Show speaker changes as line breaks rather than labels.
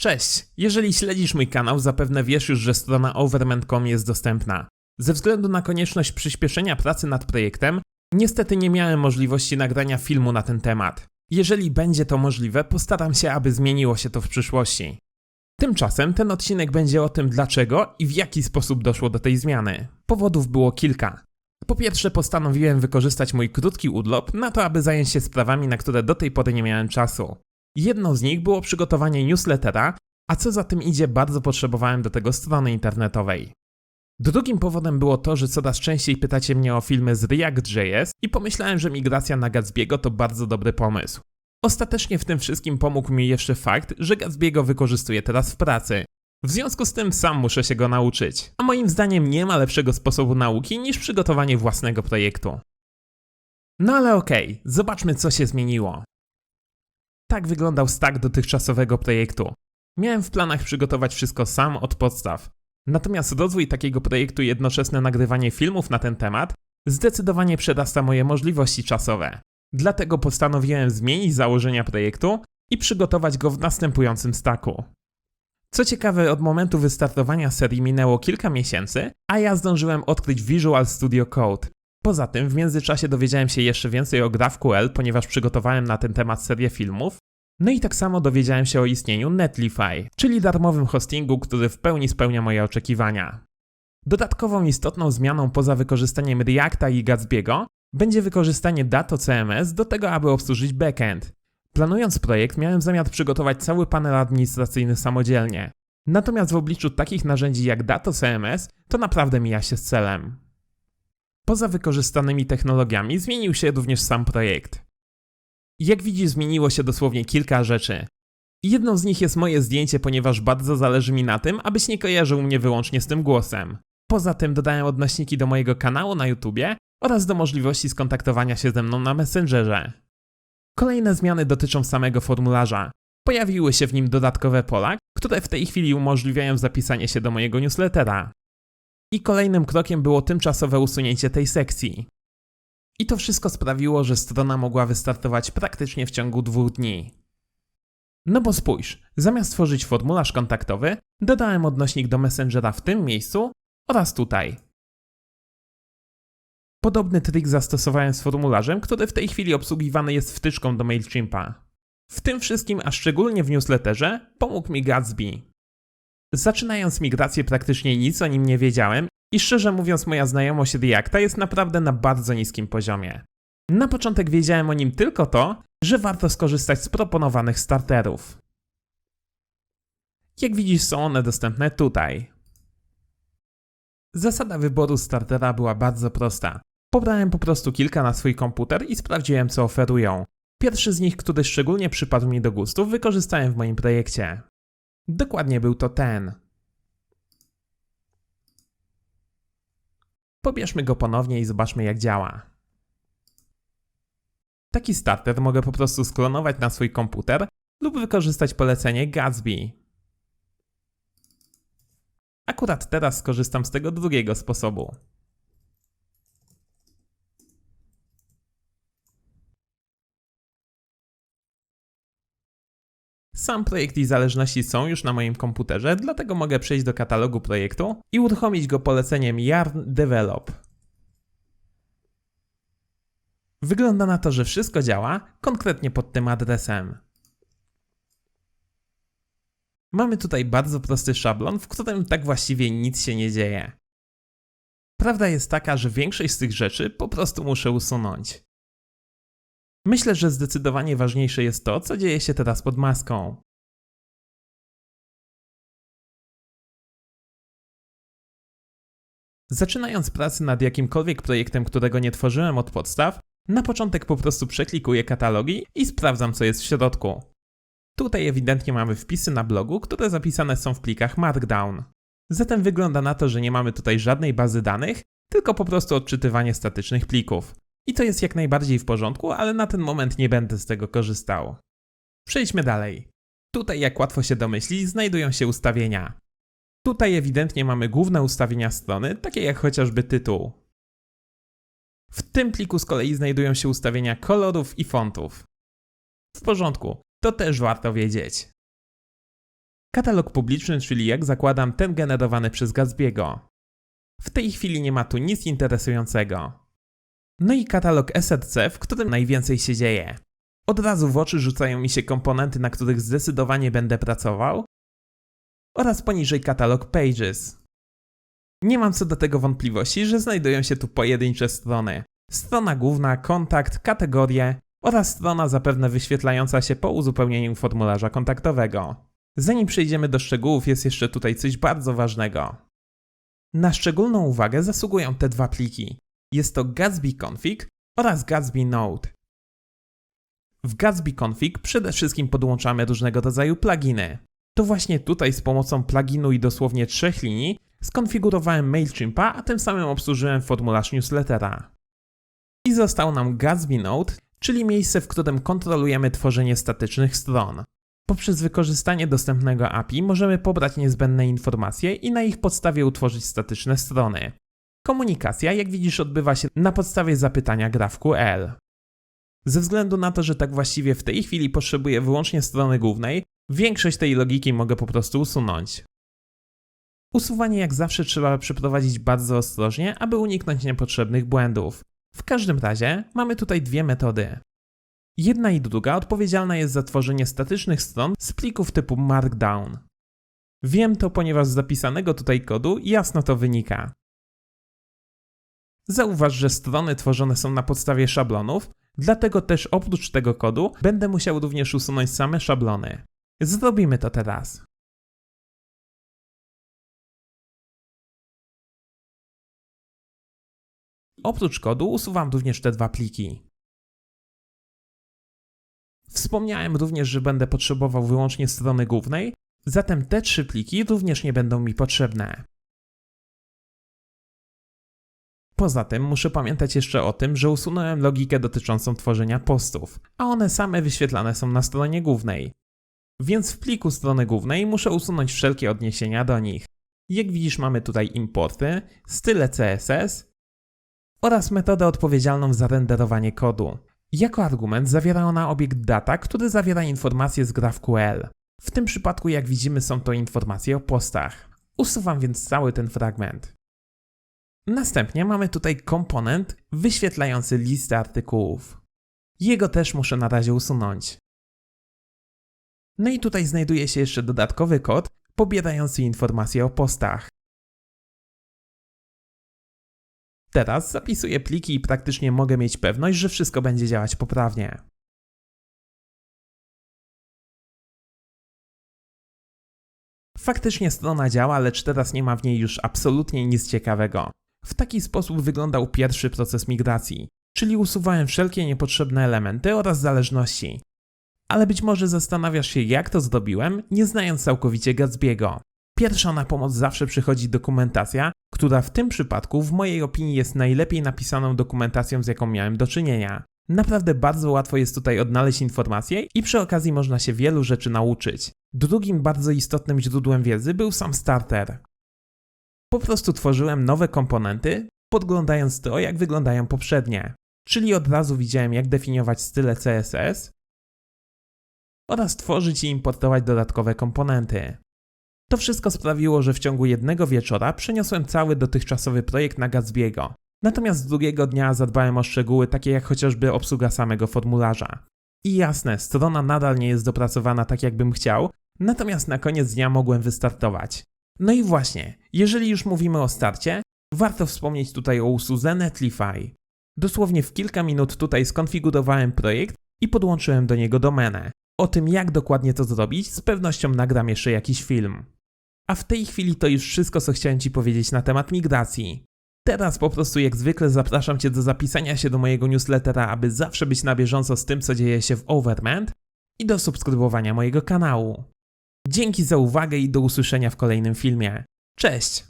Cześć! Jeżeli śledzisz mój kanał, zapewne wiesz już, że strona overment.com jest dostępna. Ze względu na konieczność przyspieszenia pracy nad projektem, niestety nie miałem możliwości nagrania filmu na ten temat. Jeżeli będzie to możliwe, postaram się, aby zmieniło się to w przyszłości. Tymczasem ten odcinek będzie o tym, dlaczego i w jaki sposób doszło do tej zmiany. Powodów było kilka. Po pierwsze, postanowiłem wykorzystać mój krótki urlop na to, aby zająć się sprawami, na które do tej pory nie miałem czasu. Jedną z nich było przygotowanie newslettera, a co za tym idzie, bardzo potrzebowałem do tego strony internetowej. Drugim powodem było to, że coraz częściej pytacie mnie o filmy z React.js i pomyślałem, że migracja na Gatsby'ego to bardzo dobry pomysł. Ostatecznie w tym wszystkim pomógł mi jeszcze fakt, że Gatsby'ego wykorzystuję teraz w pracy. W związku z tym sam muszę się go nauczyć. A moim zdaniem nie ma lepszego sposobu nauki niż przygotowanie własnego projektu. No ale okej, zobaczmy co się zmieniło. Tak wyglądał stack dotychczasowego projektu. Miałem w planach przygotować wszystko sam od podstaw. Natomiast rozwój takiego projektu i jednoczesne nagrywanie filmów na ten temat zdecydowanie przerasta moje możliwości czasowe. Dlatego postanowiłem zmienić założenia projektu i przygotować go w następującym stacku. Co ciekawe, od momentu wystartowania serii minęło kilka miesięcy, a ja zdążyłem odkryć Visual Studio Code. Poza tym w międzyczasie dowiedziałem się jeszcze więcej o GraphQL, ponieważ przygotowałem na ten temat serię filmów. No i tak samo dowiedziałem się o istnieniu Netlify, czyli darmowym hostingu, który w pełni spełnia moje oczekiwania. Dodatkową istotną zmianą poza wykorzystaniem Reacta i Gatsby'ego będzie wykorzystanie Dato CMS do tego, aby obsłużyć backend. Planując projekt, miałem zamiar przygotować cały panel administracyjny samodzielnie. Natomiast w obliczu takich narzędzi jak Dato CMS, to naprawdę mija się z celem. Poza wykorzystanymi technologiami zmienił się również sam projekt. Jak widzisz, zmieniło się dosłownie kilka rzeczy. Jedną z nich jest moje zdjęcie, ponieważ bardzo zależy mi na tym, abyś nie kojarzył mnie wyłącznie z tym głosem. Poza tym dodałem odnośniki do mojego kanału na YouTubie oraz do możliwości skontaktowania się ze mną na Messengerze. Kolejne zmiany dotyczą samego formularza. Pojawiły się w nim dodatkowe pola, które w tej chwili umożliwiają zapisanie się do mojego newslettera. I kolejnym krokiem było tymczasowe usunięcie tej sekcji. I to wszystko sprawiło, że strona mogła wystartować praktycznie w ciągu dwóch dni. No bo spójrz, zamiast tworzyć formularz kontaktowy, dodałem odnośnik do Messengera w tym miejscu oraz tutaj. Podobny trik zastosowałem z formularzem, który w tej chwili obsługiwany jest wtyczką do MailChimpa. W tym wszystkim, a szczególnie w newsletterze, pomógł mi Gatsby. Zaczynając migrację praktycznie nic o nim nie wiedziałem i szczerze mówiąc moja znajomość Reacta jest naprawdę na bardzo niskim poziomie. Na początek wiedziałem o nim tylko to, że warto skorzystać z proponowanych starterów. Jak widzisz są one dostępne tutaj. Zasada wyboru startera była bardzo prosta. Pobrałem po prostu kilka na swój komputer i sprawdziłem co oferują. Pierwszy z nich, który szczególnie przypadł mi do gustu, wykorzystałem w moim projekcie. Dokładnie był to ten. Pobierzmy go ponownie i zobaczmy jak działa. Taki starter mogę po prostu sklonować na swój komputer lub wykorzystać polecenie Gatsby. Akurat teraz skorzystam z tego drugiego sposobu. Sam projekt i zależności są już na moim komputerze, dlatego mogę przejść do katalogu projektu i uruchomić go poleceniem yarn develop. Wygląda na to, że wszystko działa konkretnie pod tym adresem. Mamy tutaj bardzo prosty szablon, w którym tak właściwie nic się nie dzieje. Prawda jest taka, że większość z tych rzeczy po prostu muszę usunąć. Myślę, że zdecydowanie ważniejsze jest to, co dzieje się teraz pod maską. Zaczynając pracę nad jakimkolwiek projektem, którego nie tworzyłem od podstaw, na początek po prostu przeklikuję katalogi i sprawdzam, co jest w środku. Tutaj ewidentnie mamy wpisy na blogu, które zapisane są w plikach Markdown. Zatem wygląda na to, że nie mamy tutaj żadnej bazy danych, tylko po prostu odczytywanie statycznych plików. I to jest jak najbardziej w porządku, ale na ten moment nie będę z tego korzystał. Przejdźmy dalej. Tutaj, jak łatwo się domyślić, znajdują się ustawienia. Tutaj ewidentnie mamy główne ustawienia strony, takie jak chociażby tytuł. W tym pliku z kolei znajdują się ustawienia kolorów i fontów. W porządku, to też warto wiedzieć. Katalog publiczny, czyli jak zakładam ten generowany przez Gatsby'ego. W tej chwili nie ma tu nic interesującego. No i katalog SRC, w którym najwięcej się dzieje. Od razu w oczy rzucają mi się komponenty, na których zdecydowanie będę pracował, oraz poniżej katalog Pages. Nie mam co do tego wątpliwości, że znajdują się tu pojedyncze strony. Strona główna, kontakt, kategorie oraz strona zapewne wyświetlająca się po uzupełnieniu formularza kontaktowego. Zanim przejdziemy do szczegółów, jest jeszcze tutaj coś bardzo ważnego. Na szczególną uwagę zasługują te dwa pliki. Jest to Gatsby Config oraz Gatsby Node. W Gatsby Config przede wszystkim podłączamy różnego rodzaju pluginy. To właśnie tutaj z pomocą pluginu i dosłownie trzech linii skonfigurowałem MailChimpa, a tym samym obsłużyłem formularz newslettera. I został nam Gatsby Node, czyli miejsce, w którym kontrolujemy tworzenie statycznych stron. Poprzez wykorzystanie dostępnego API możemy pobrać niezbędne informacje i na ich podstawie utworzyć statyczne strony. Komunikacja, jak widzisz, odbywa się na podstawie zapytania GraphQL. Ze względu na to, że tak właściwie w tej chwili potrzebuję wyłącznie strony głównej, większość tej logiki mogę po prostu usunąć. Usuwanie jak zawsze trzeba przeprowadzić bardzo ostrożnie, aby uniknąć niepotrzebnych błędów. W każdym razie mamy tutaj dwie metody. Jedna i druga odpowiedzialna jest za tworzenie statycznych stron z plików typu Markdown. Wiem to, ponieważ z zapisanego tutaj kodu jasno to wynika. Zauważ, że strony tworzone są na podstawie szablonów, dlatego też oprócz tego kodu będę musiał również usunąć same szablony. Zrobimy to teraz. Oprócz kodu usuwam również te dwa pliki. Wspomniałem również, że będę potrzebował wyłącznie strony głównej, zatem te trzy pliki również nie będą mi potrzebne. Poza tym muszę pamiętać jeszcze o tym, że usunąłem logikę dotyczącą tworzenia postów, a one same wyświetlane są na stronie głównej. Więc w pliku strony głównej muszę usunąć wszelkie odniesienia do nich. Jak widzisz mamy tutaj importy, style CSS oraz metodę odpowiedzialną za renderowanie kodu. Jako argument zawiera ona obiekt data, który zawiera informacje z GraphQL. W tym przypadku jak widzimy są to informacje o postach. Usuwam więc cały ten fragment. Następnie mamy tutaj komponent wyświetlający listę artykułów. Jego też muszę na razie usunąć. No i tutaj znajduje się jeszcze dodatkowy kod pobierający informacje o postach. Teraz zapisuję pliki i praktycznie mogę mieć pewność, że wszystko będzie działać poprawnie. Faktycznie strona działa, lecz teraz nie ma w niej już absolutnie nic ciekawego. W taki sposób wyglądał pierwszy proces migracji, czyli usuwałem wszelkie niepotrzebne elementy oraz zależności. Ale być może zastanawiasz się, jak to zrobiłem, nie znając całkowicie Gatsby'ego. Pierwsza na pomoc zawsze przychodzi dokumentacja, która w tym przypadku w mojej opinii jest najlepiej napisaną dokumentacją, z jaką miałem do czynienia. Naprawdę bardzo łatwo jest tutaj odnaleźć informacje i przy okazji można się wielu rzeczy nauczyć. Drugim bardzo istotnym źródłem wiedzy był sam starter. Po prostu tworzyłem nowe komponenty, podglądając to, jak wyglądają poprzednie. Czyli od razu widziałem, jak definiować style CSS oraz tworzyć i importować dodatkowe komponenty. To wszystko sprawiło, że w ciągu jednego wieczora przeniosłem cały dotychczasowy projekt na Gatsby'ego. Natomiast drugiego dnia zadbałem o szczegóły takie jak chociażby obsługa samego formularza. I jasne, strona nadal nie jest dopracowana tak jakbym chciał, natomiast na koniec dnia mogłem wystartować. No i właśnie, jeżeli już mówimy o starcie, warto wspomnieć tutaj o usłudze Netlify. Dosłownie w kilka minut tutaj skonfigurowałem projekt i podłączyłem do niego domenę. O tym jak dokładnie to zrobić z pewnością nagram jeszcze jakiś film. A w tej chwili to już wszystko, co chciałem Ci powiedzieć na temat migracji. Teraz po prostu jak zwykle zapraszam Cię do zapisania się do mojego newslettera, aby zawsze być na bieżąco z tym, co dzieje się w Overment i do subskrybowania mojego kanału. Dzięki za uwagę i do usłyszenia w kolejnym filmie. Cześć!